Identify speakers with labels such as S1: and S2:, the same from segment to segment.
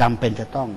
S1: จำเป็นจะต้อง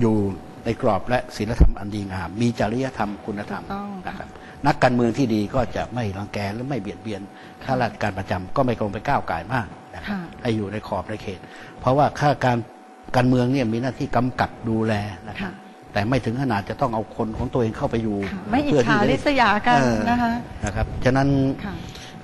S1: อยู่ในกรอบและศีลธรรมอันดีงาม มีจริยธรรมคุณธรรม
S2: ถูกต้องค่ะ
S1: นะครับ นักการเมืองที่ดีก็จะไม่รังแกและไม่เบียดเบียนข้าราชการประจำก็ไม่ลงไปก้าวไก่ายมากนะครับ
S2: ค่ะ
S1: ให้อยู่ในขอบในเขต เพราะว่าข้าการการเมืองเนี่ยมีหน้าที่กำกับดูแลนะครับ
S2: ค่ะ
S1: แต่ไม่ถึงขนาดจะต้องเอาคนของตัวเองเข้าไปอยู่
S2: ค่ะไม่อิจ
S1: เพื่
S2: ฉา
S1: ที่จะได้
S2: ริษยากัน
S1: เออ
S2: นะคะ
S1: นะครับ ฉะนั้น
S2: ค่ะ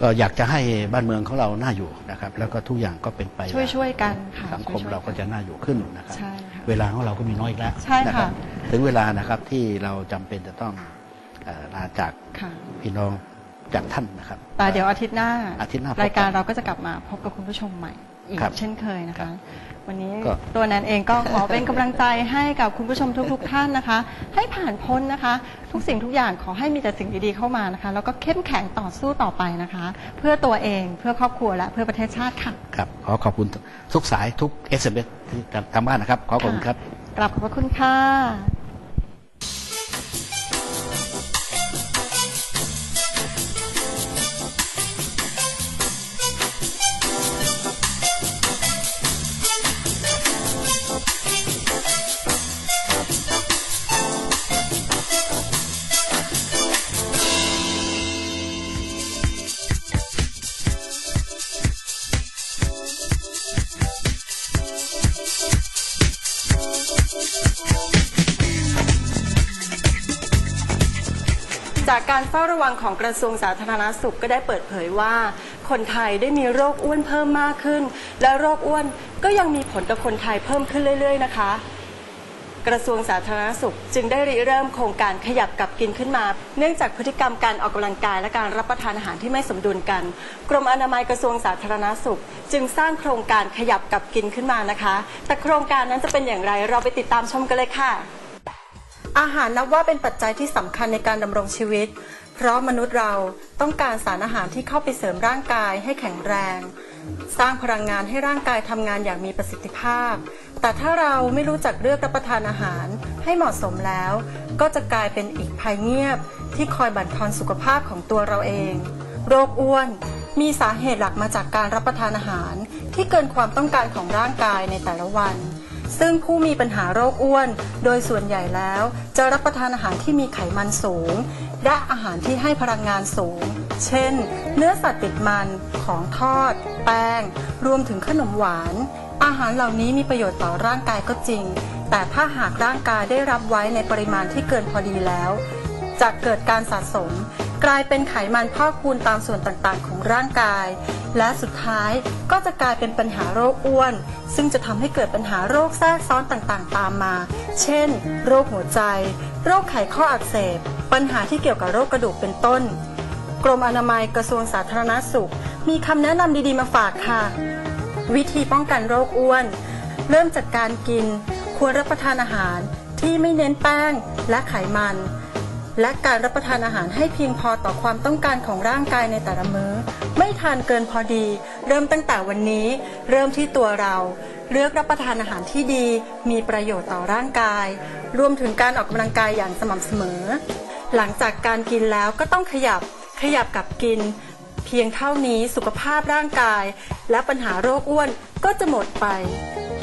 S1: ก็อยากจะให้บ้านเมืองของเราน่าอยู่นะครับ แล้วก็ทุกอย่างก็เป็นไป
S2: ช่วยช่วยๆกันค่ะ
S1: สังคม
S2: ช่วยๆ
S1: เราก็จะน่าอยู่ขึ้นนะครับ
S2: ใช่ค่ะ
S1: เวลาของเราก็มีน้อยอีกแล้ว
S2: ใช่ค่ะ
S1: นะครับถึงเวลานะครับที่เราจำเป็นจะต้องเอ่อลาจาก
S2: ค่ะ
S1: พี่น้องจากท่านนะครับ
S2: แต่เดี๋ยวอาทิตย์หน้า
S1: อาทิตย์หน้าพบกัน
S2: รายการเราก็จะกลับมาพบกับคุณผู้ชมใหม่ อีก
S1: ครับ
S2: เช่นเคยนะ
S1: ครั
S2: คะ
S1: บ
S2: วันนี้
S1: ก็
S2: ตัวแนนเองก็ขอเป็นกำลังใจให้กับคุณผู้ชมทุกๆ ท่านนะคะ ให้ผ่านพ้นนะคะ ทุกสิ่งทุกอย่างขอให้มีแต่สิ่งดีๆเข้ามานะคะ แล้วก็เข้มแข็งต่อสู้ต่อไปนะคะ เพื่อตัวเองเพื่อครอบครัวและเพื่อประเทศชาติค่ะ
S1: ครับขอขอบคุณทุกสายทุกเอสเอ็มเอสที่ทำบ้านนะครับ ขอขอบคุณครับ
S2: กลับขอบพระคุณค่ะ จากการเฝ้าระวังของกระทรวงสาธารณสุขก็ได้เปิดเผยว่า คนไทยได้มีโรคอ้วนเพิ่มมากขึ้น และโรคอ้วนก็ยังมีผลกับคนไทยเพิ่มขึ้นเรื่อยๆ นะคะ กระทรวงสาธารณสุขจึงได้ริเริ่มโครงการขยับกับกินขึ้นมา เนื่องจากพฤติกรรมการออกกำลังกายและการรับประทานอาหารที่ไม่สมดุลกัน กรมอนามัยกระทรวงสาธารณสุข จึงสร้างโครงการขยับกับกินขึ้นมานะคะ แต่โครงการนั้นจะเป็นอย่างไรเราไปติดตามชมกันเลยค่ะ อาหารนับว่าเป็นปัจจัยที่สำคัญในการดำรงชีวิต เพราะมนุษย์เราต้องการสารอาหารที่เข้าไปเสริมร่างกายให้แข็งแรง สร้างพลังงานให้ร่างกายทำงานอย่างมีประสิทธิภาพ แต่ถ้าเราไม่รู้จักเลือกรับประทานอาหารให้เหมาะสมแล้ว ก็จะกลายเป็นอีกภัยเงียบ ที่คอยบั่นทอนสุขภาพของตัวเราเอง โรคอ้วนมีสาเหตุหลักมาจากการรับประทานอาหาร ที่เกินความต้องการของร่างกายในแต่ละวัน ซึ่งผู้มีปัญหาโรคอ้วน โดยส่วนใหญ่แล้ว จะรับประทานอาหารที่มีไขมันสูง และอาหารที่ให้พลังงานสูง เช่น เนื้อสัตว์ติดมันของทอด แป้ง รวมถึงขนมหวาน อาหารเหล่านี้มีประโยชน์ต่อร่างกายก็จริง แต่ถ้าหากร่างกายได้รับไว้ในปริมาณที่เกินพอดีแล้วจะเกิดการสะสม กลายเป็นไขมันพอกพูนตามส่วนต่างๆ ของร่างกาย และสุดท้ายก็จะกลายเป็นปัญหาโรคอ้วน ซึ่งจะทำให้เกิดปัญหาโรคแทรกซ้อนต่างๆ ตามมา เช่น โรคหัวใจ โรคไขข้ออักเสบ ปัญหาที่เกี่ยวกับโรคกระดูกเป็นต้น กรมอนามัยกระทรวงสาธารณสุข มีคำแนะนำดีๆมาฝากค่ะ วิธีป้องกันโรคอ้วน เริ่มจากการกิน ควรรับประทานอาหารที่ไม่เน้นแป้งและไขมัน และการรับประทานอาหารให้เพียงพอต่อความต้องการของร่างกายในแต่ละมื้อ ไม่ทานเกินพอดี เริ่มตั้งแต่วันนี้ เริ่มที่ตัวเรา เลือกรับประทานอาหารที่ดี มีประโยชน์ต่อร่างกาย รวมถึงการออกกำลังกายอย่างสม่ำเสมอ หลังจากการกินแล้วก็ต้องขยับขยับกับกิน เพียงเท่านี้สุขภาพร่างกาย และปัญหาโรคอ้วนก็จะหมดไป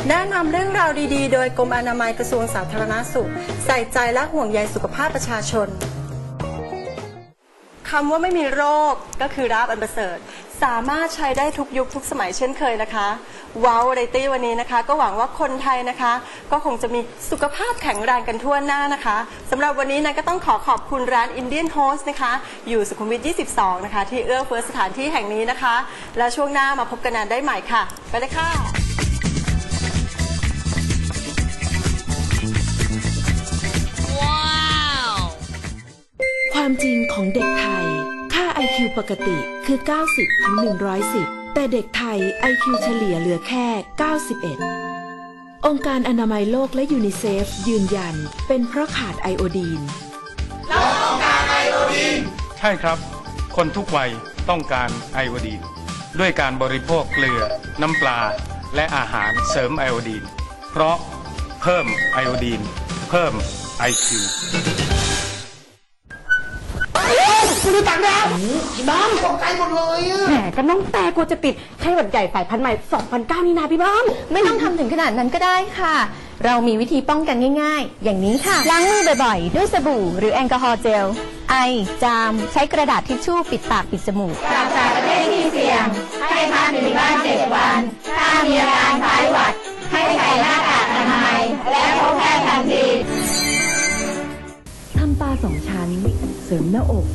S2: แนะนำเรื่องราวดีๆ โดยกรมอนามัยกระทรวงสาธารณสุข ใส่ใจและห่วงใยสุขภาพประชาชนคำว่าไม่มีโรคก็คือราบอันประเสริฐ สามารถใช้ได้ทุกยุคทุกสมัยเช่นเคยนะคะ ว้าวไรตี้วันนี้นะคะ ก็หวังว่าคนไทยนะคะ ก็คงจะมีสุขภาพแข็งแรงกันทั่วหน้านะคะสำหรับวันนี้นะก็ต้องขอขอบคุณร้าน Indian Host นะคะ อยู่สุขุมวิท 22 นะคะ ที่เอื้อเฟื้อสถานที่แห่งนี้นะคะ และช่วงหน้ามาพบกันนานได้ใหม่ค่ะ ไปเลยค่ะ
S3: ความจริงของเด็กไทย ค่า IQ ปกติคือ 90 ถึง 110 แต่เด็กไทย IQ เฉลี่ยเหลือแค่ 91 องค์การอนามัยโลกและยูนิเซฟ ยืนยัน เป็นเพราะขาดไอโอดีน
S4: ใช่ครับ คนทุกวัยต้องการไอโอดีน ด้วยการบริโภคเกลือ น้ำปลา และอาหารเสริมไอโอดีน เพราะเพิ่มไอโอดีน เพิ่ม IQ
S5: คุณต่างดาวน้ำตกใจหมดเลยอะ
S6: แหมก็น้องแต่กลัวจะติดไข้หวัดใหญ่สายพันธุ์ใหม่2009นี่นาพี่บ้าม
S7: ไม่ต้องทำถึงขนาดนั้นก็ได้ค่ะ เรามีวิธีป้องกันง่าย ๆ อย่างนี้ค่ะ ล้างมือบ่อยๆ ด้วยสบู่ หรือแอลกอฮอล์เจล ไอ จาม ใช้กระดาษทิชชู่ปิดปากปิดจมูกจากจากประเทศที่เสี่ยง ให้พักอยู่ในบ้านเจ็ดวัน ถ้ามีอาการคล้ายหวัด ให้ใส่หน้ากากอนามัย และพบแพทย์ทันที
S3: ทำตาสองชั้น เสริมหน้าอก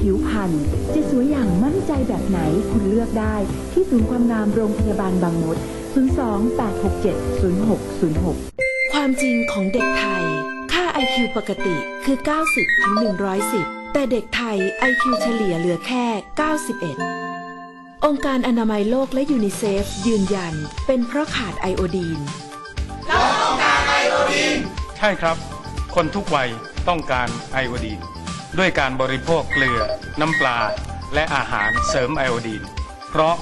S3: ผิวพรรณจะสวยอย่างมั่นใจแบบไหนคุณเลือกได้ ที่ศูนย์ความงามโรงพยาบาลบางมด 02-867-0606 ความจริงของเด็กไทย ค่า IQ ปกติคือ 90ถึง110 แต่เด็กไทย IQ เฉลี่ยเหลือแค่ 91 องค์การอนามัยโลกและยูนิเซฟยืนยัน เป็นเพราะขาดไอโอดีน
S4: ใช่ครับ คนทุกวัยต้องการไอโอดีน ด้วยการบริโภคเกลือ น้ำปลา และอาหารเสริมไอโอดีน เพราะ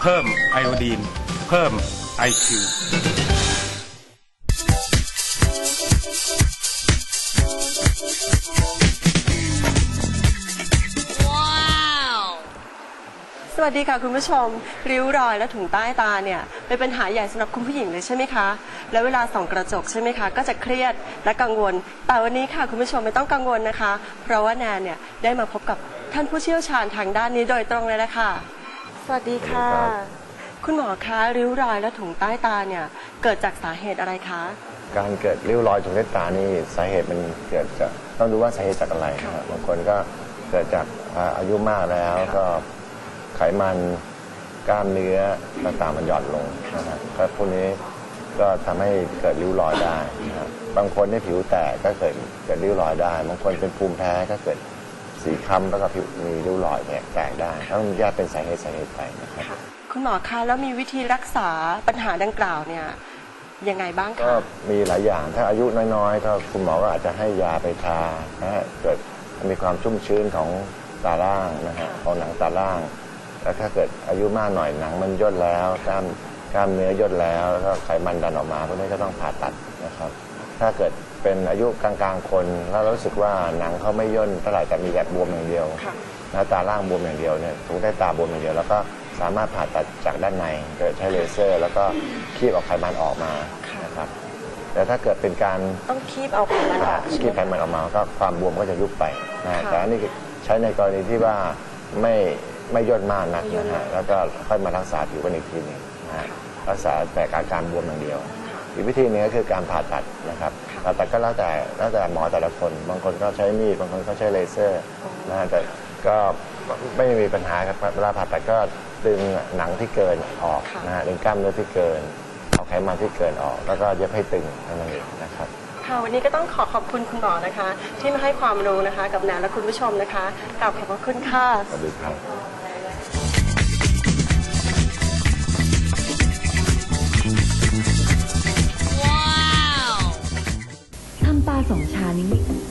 S4: เพิ่มไอโอดีน เพิ่มไอคิว
S8: สวัสดีค่ะคุณผู้ชม ริ้วรอยและถุงใต้ตาเนี่ยเป็นปัญหาใหญ่สำหรับคุณผู้หญิงเลยใช่ไหมคะ แล้วเวลาส่องกระจกใช่ไหมคะ ก็จะเครียดและกังวล แต่วันนี้ค่ะคุณผู้ชมไม่ต้องกังวลนะคะ เพราะว่าแนนเนี่ยได้มาพบกับท่านผู้เชี่ยวชาญทางด้านนี้โดยตรงเลยละค่ะ สวัสดีค่ะ คุณหมอคะริ้วรอยและถุงใต้ตาเนี่ยเกิดจากสาเหตุอะไรคะ
S9: การเกิดริ้วรอยตรงใต้ตานี่สาเหตุมันเกิดจากต้องดูว่าสาเหตุจากอะไรนะครับบางคนก็เกิดจากอ่าอายุมากแล้วก็ไขมันกล้ามเนื้อต่างๆมันหย่อนลงนะครับก็พวกนี้ ก็ทำให้เกิดริ้วรอยได้นะครับบางคนที่ผิวแตกก็เกิดเกิดริ้วรอยได้ บางคนเป็นภูมิแพ้ก็เกิดสีคล้ำแล้วก็ผิวมีริ้วรอยเนี่ยแตกได้ต้องแยกเป็นสาเหตุสาเหตุไปนะครับ
S8: คุณหมอคะแล้วมีวิธีรักษาปัญหาดังกล่าวเนี่ยยังไงบ้าง
S9: ก็
S8: คะ
S9: มีหลายอย่างถ้าอายุน้อยๆก็คุณหมอก็อาจจะให้ยาไปทานะฮะเกิดมีความชุ่มชื้นของตาล่างนะฮะของหนังตาล่างแล้วถ้าเกิดอายุมากหน่อยหนังมันย่นแล้วกล้าม กล้ามเนื้อย่นแล้วแล้วก็ไขมันดันออกมาพวกนี้ก็ต้องผ่าตัดนะครับ ถ้าเกิดเป็นอายุกลางๆ คน แล้วรู้สึกว่าหนังเขาไม่ย่นเท่าไหร่แต่มีแบบบวมอย่างเดียว
S8: ค่ะ
S9: นะตาล่างบวมอย่างเดียวเนี่ยถุงใต้ตาบวมอย่างเดียว แล้วก็สามารถผ่าตัดจากด้านในโดยใช้เลเซอร์ แล้วก็คีบเอาไขมันออกมานะครับ แต่ถ้าเกิดเป็นการ
S8: ต้องคีบเอาไขมันออกใช่ไห
S9: คี
S8: ม
S9: บไขมันออกมาก็ความบวมก็จะยุบไปนะฮะ
S8: ค่ะ
S9: แต่อันนี้ใช้ในกรณีที่ว่าไม่ไม่ย่นมากนัก
S8: ไม่ย่น
S9: นะฮะแล้วก็ค่อยมารักษาผิวกันอีกทีหนึง นะฮะรักษาแต่อาการบวมอย่างเดียว อีกวิธีหนึงก็คือการผ่าตัดนะครับผ่าตัดก็แล้วแต่แล้วแต่หมอแต่ละคน บางคนก็ใช้มีดบางคนก็ใช้เลเซอร์นะฮะแต่ก็ไม่มีปัญหาครับเวลาผ่าตัดก็ดึงหนังที่เกินออก
S8: ค่ะ
S9: นะฮะดึงกล้ามเนื้อที่เกิน เอาไขมันที่เกินออก แล้วก็เย็บให้ตึงเท่านั้นเองนะครับ
S8: ค่ะวันนี้ก็ต้องขอขอบคุณคุณหมอนะคะ ที่มาให้ความรู้นะคะ กับแนนและคุณผู้ชมนะคะกราบขอบพระคุณค่ะ
S9: สวัสดีครับ
S3: สองชั้น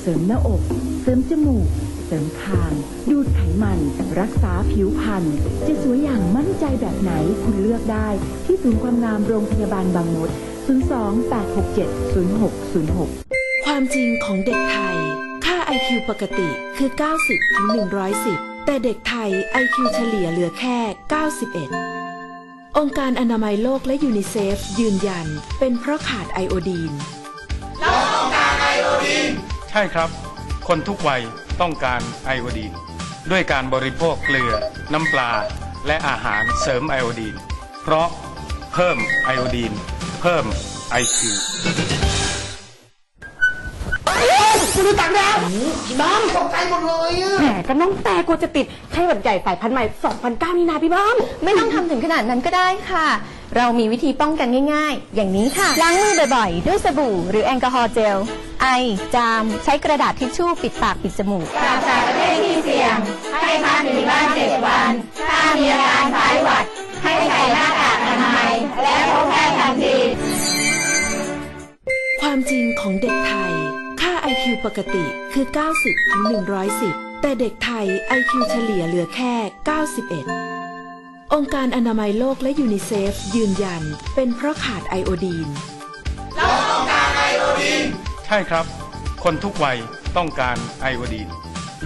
S3: เสริมหน้าอก เสริมจมูก เสริมคาง ดูดไขมัน รักษาผิวพรรณจะสวยอย่างมั่นใจแบบไหนคุณเลือกได้ที่ศูนย์ความงามโรงพยาบาลบางมด 02-867-0606 ความจริงของเด็กไทย ค่า IQ ปกติคือ 90ถึง110 แต่เด็กไทย IQ เฉลี่ยเหลือแค่ 91องค์การอนามัยโลกและยูนิเซฟยืนยัน เป็นเพราะขาดไอโอดีน
S4: ใช่ครับ คนทุกวัยต้องการไอโอดีน ด้วยการบริโภคเกลือ น้ำปลา และอาหารเสริมไอโอดีน เพราะเพิ่มไอโอดีน เพิ่มไอคิว
S5: คุณต่างดาวน้ำตกใจหมดเลยอะ
S6: แหมก็น้องแต่กลัวจะติดไข้หวัดใหญ่สายพันธุ์ใหม่ 2009 นี่นาพี่บ้าม
S7: ไม่ต้องทำถึงขนาดนั้นก็ได้ค่ะ เรามีวิธีป้องกันง่าย ๆ อย่างนี้ค่ะ ล้างมือบ่อยๆ ด้วยสบู่หรือแอลกอฮอล์เจล ไอ จาม ใช้กระดาษทิชชู่ปิดปากปิดจมูกจากจากประเทศที่เสี่ยง ให้พักอยู่ในบ้านเจ็ดวัน ถ้ามีอาการคล้ายหวัด ให้ใส่หน้ากากอนามัย และพบแพทย์ทันที
S3: ความจริงของเด็กไทย ค่า IQ ปกติคือ 90ถึง110 แต่เด็กไทย IQ เฉลี่ยเหลือแค่ 91 องค์การอนามัยโลกและยูนิเซฟ ยืนยัน เป็นเพราะขาดไอโอดีน
S4: ใช่ครับ คนทุกวัยต้องการไอโอดีน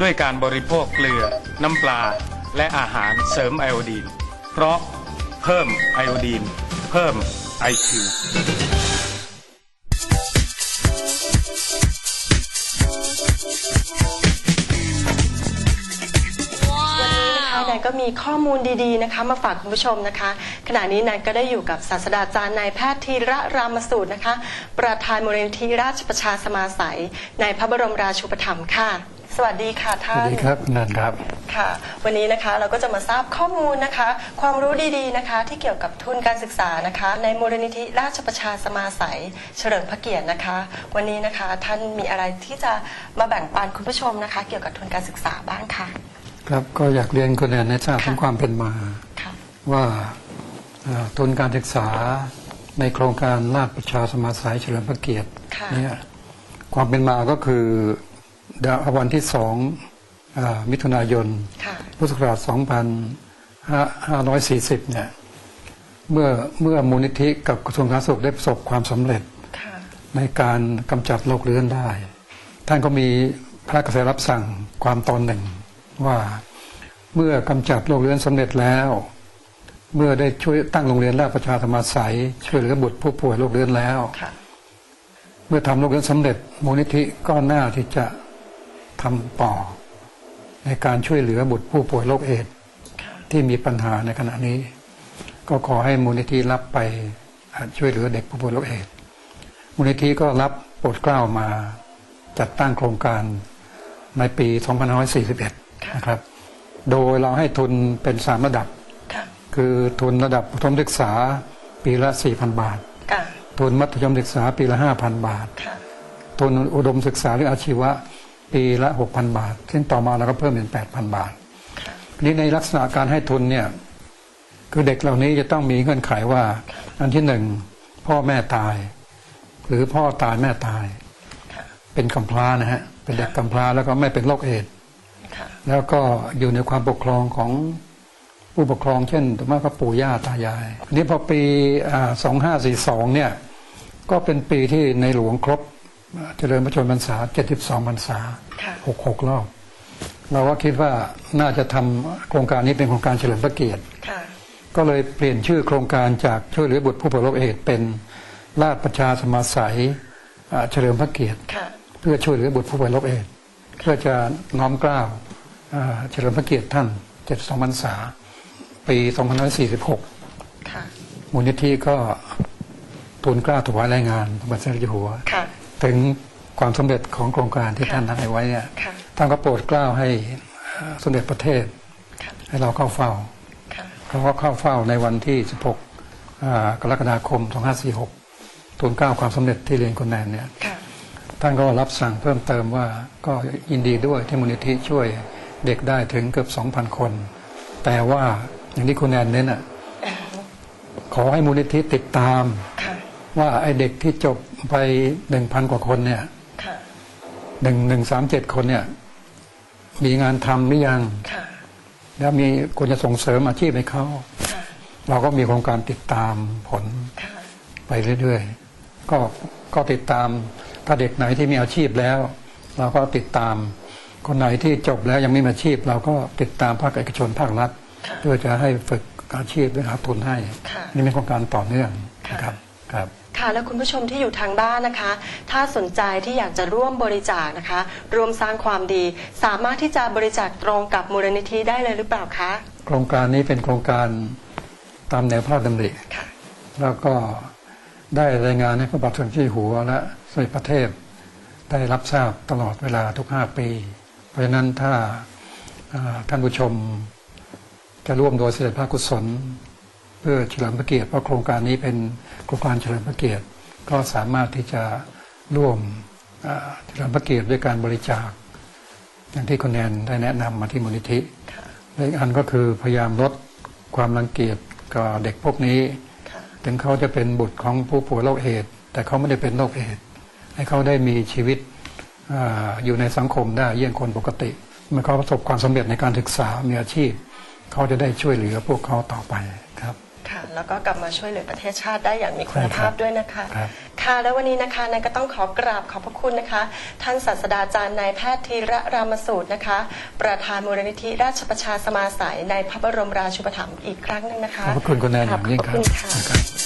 S4: ด้วยการบริโภคเกลือ น้ำปลา และอาหารเสริมไอโอดีน เพราะเพิ่มไอโอดีน เพิ่มไอคิ
S8: ว นนี้นะคะแนนก็มีข้อมูลดีๆนะคะมาฝากคุณผู้ชมนะคะ ขณะนี้แนนก็ได้อยู่กับศาสตราจารย์นายแพทย์ธีระรามสูตรนะคะ ประธานมูลนิธิราชประชาสมาสัยในพระบรมราชูปถัมภ์ค่ะ สวัสดีค่ะ
S10: ส
S8: ท่า
S10: วัส
S8: น
S10: ดีครับคุณนันครับ
S8: ค่ะ วันนี้นะคะเราก็จะมาทราบข้อมูลนะคะ ความรู้ดีๆนะคะ ที่เกี่ยวกับทุนการศึกษานะคะ ในมูลนิธิราชประชาสมาสัย เฉลิมพระเกียรตินะคะ วันนี้นะคะท่านมีอะไรที่จะมาแบ่งปันคุณผู้ชมนะคะ เกี่ยวกับทุนการศึกษาบ้างค่ะ
S10: ครับก็อยากเรียนคุณแอนให้ทราบถึงความเป็นมา
S8: ค่ะ
S10: ว่าเอ่อทุนการศึกษาในโครงการราชประชาสมาสัยเฉลิมพระเกียรติ
S8: ค่ะ
S10: เนี่ยความเป็นมาก็คือเดือนวันที่สองอ่ามิถุนายน
S8: ค่ะ
S10: พุทธศักราช 2540 เนี่ย เมื่อเมื่อมูลนิธิกับกระทรวงสาธารณสุขได้ประสบความสำเร็จ
S8: ค่ะ
S10: ในการกำจัดโรคเรื้อนได้ ท่านก็มีพระกระแสรับสั่งความตอนหนึ่ง ว่าเมื่อกำจัดโรคเรื้อนสำเร็จแล้ว เมื่อได้ช่วยตั้งโรงเรียนราชประชาธรรมศัยช่วยเหลือบุตรผู้ป่วยโรคเรื้อนแล้ว
S8: ค่ะ
S10: เมื่อทำโรคเรื้อนสำเร็จมูลนิธิก็น่าที่จะทำต่อ ในการช่วยเหลือบุตรผู้ป่วยโรคเอดส์
S8: ค่ะ
S10: ที่มีปัญหาในขณะนี้ ก็ขอให้มูลนิธิรับไปอ่าช่วยเหลือเด็กผู้ป่วยโรคเอดส์มูลนิธิก็รับโปรดเกล้ามาจัดตั้งโครงการในปี 2541 นะครับ โดยเราให้ทุนเป็นสามระดับ
S8: ค่ะ
S10: คือทุนระดับประถมศึกษาปีละ4,000บาท
S8: ค่ะ
S10: ทุนมัธยมศึกษาปีละ5,000บาท
S8: ค่ะ
S10: ทุนอุดมศึกษาหรืออาชีวะปีละ6,000บาท ซึ่งต่อมาเราก็เพิ่มเป็น8,000บาท
S8: ค่ะ
S10: ทีนี้ในลักษณะการให้ทุนเนี่ยคือเด็กเหล่านี้จะต้องมีเงื่อนไขว่า อันที่หนึ่งพ่อแม่ตาย หรือพ่อตายแม่ตาย
S8: ค่ะ
S10: เป็นกำพร้านะฮะเป็นเด็กกำพร้าแล้วก็ไม่เป็นโรคเอดส์
S8: ค่ะ
S10: แล้วก็อยู่ในความปกครองของผู้ปกครองเช่นถือว่าก็ปู่ย่าตายายทีนี้พอปีสองห้าสี่สองเนี่ยก็เป็นปีที่ในหลวงครบอ่าเจริญพระชนมพรรษา72พรรษา
S8: ค่ะ
S10: 66รอบ เราก็คิดว่าน่าจะทำโครงการนี้เป็นโครงการเฉลิมพระเกียรติ
S8: ค่ะ
S10: ก็เลยเปลี่ยนชื่อโครงการจากช่วยเหลือบุตรผู้ป่วยโรคเอดส์เป็นราชประชาสมาสัยอ่าเฉลิมพระเกียรติ
S8: ค่ะ
S10: เพื่อช่วยเหลือบุตรผู้ป่วยโรคเอดส์เพื่อจะน้อมเกล้าอ่า เฉลิมพระเกียรติท่าน 72พรรษา ปี 2546
S8: ค่ะ
S10: มูลนิธิก็ทูลเกล้าถวายรายงานพระบาทสมเด็จอยู่หัว
S8: ค่ะ
S10: ถึงความสำเร็จของโครงการที่
S8: ค่ะ
S10: ท่านให้ไว้เนี่ย
S8: ค่ะ
S10: ท่านก็โปรดเกล้าให้เอ่อสมเด็จประเทศ
S8: ค่ะ
S10: ให้เราเข้าเฝ้า
S8: ค่ะ
S10: เขาก็เข้าเฝ้าในวันที่ 16อ่ากรกฎาคม 2546 ทูลเกล้าความสำเร็จที่เรียนคนแนนเนี่ย
S8: ค่ะ
S10: ท่านก็รับสั่งเพิ่มเติมว่าก็ยินดีด้วยที่มูลนิธิช่วย เด็กได้ถึงเกือบ2,000คน แต่ว่าอย่างที่คุณแนนเน้นอะขอให้มูลนิธิติดตาม
S8: ค่ะ
S10: ว่าไอเด็กที่จบไป1,000กว่าคนเนี่ย
S8: ค่ะ
S10: หนึ่งหนึ่งสามเจ็ดคนเนี่ย มีงานทำหรือยัง
S8: ค่ะ
S10: แล้วมีควรจะส่งเสริมอาชีพให้เขา
S8: ค่ะ
S10: เราก็มีโครงการติดตามผล
S8: ค่ะ
S10: ไปเรื่อยๆ ก็ก็ติดตามถ้าเด็กไหนที่มีอาชีพแล้ว เราก็ติดตาม คนไหนที่จบแล้วยังไม่มีอาชีพ เราก็ติดตามภาคเอกชนภาครัฐ
S8: ค่ะ
S10: เพื่อจะให้ฝึกอาชีพด้วยหาทุนให้
S8: ค่ะ
S10: นี่เป็นโครงการต่อเนื่อง
S8: ค่ะ
S10: นะครับครับ
S8: ค่ะแล้วคุณผู้ชมที่อยู่ทางบ้านนะคะ ถ้าสนใจที่อยากจะร่วมบริจาคนะคะ ร่วมสร้างความดี สามารถที่จะบริจาคตรงกับมูลนิธิได้เลยหรือเปล่าคะ
S10: โครงการนี้เป็นโครงการตามแนวพระราชดำริ
S8: ค่ะ
S10: แล้วก็ได้รายงานให้พระบาทสมเด็จเจ้าอยู่หัวและสมเด็จพระเทพได้รับทราบตลอดเวลาทุกห้าปี เพราะฉะนั้นถ้าท่านผู้ชมจะร่วมโดยเสด็จพระกุศล เพื่อเฉลิมพระเกียรติเพราะโครงการนี้เป็นโครงการเฉลิมพระเกียรติก็สามารถที่จะร่วมเฉลิมพระเกียรติด้วยการบริจาค อย่างที่คุณแนนได้แนะนำมาที่มูลนิธิและอีกอันก็คือพยายามลดความรังเกียจกับเด็กพวกนี้ ถึงเขาจะเป็นบุตรของผู้ป่วยโรคเอดส์แต่เขาไม่ได้เป็นโรคเอดส์ให้เขาได้มีชีวิต อาอยู่ในสังคมได้เยี่ยงคนปกติ เมื่อเขาประสบความสำเร็จในการศึกษามีอาชีพ เขาจะได้ช่วยเหลือพวกเขาต่อไปครับ
S8: ค่ะแล้วก็กลับมาช่วยเหลือประเทศชาติได้อย่างมีคุณภาพด้วยนะคะ
S10: ครับ
S8: ค่ะ แล้ววันนี้นะคะนายก็ต้องขอกราบขอบพระคุณนะคะ ท่านศาสตราจารย์นายแพทย์ธีระรามสูตรนะคะ ประธานมูลนิธิราชประชาสมาสายในพระบรมราชูปถัมภ์อีกครั้งหนึงนะคะ
S10: ขอบพระคุณคุณแนนอย่างยิ่งครับ
S8: ขอบพะคุณค่ะ
S10: นะครับ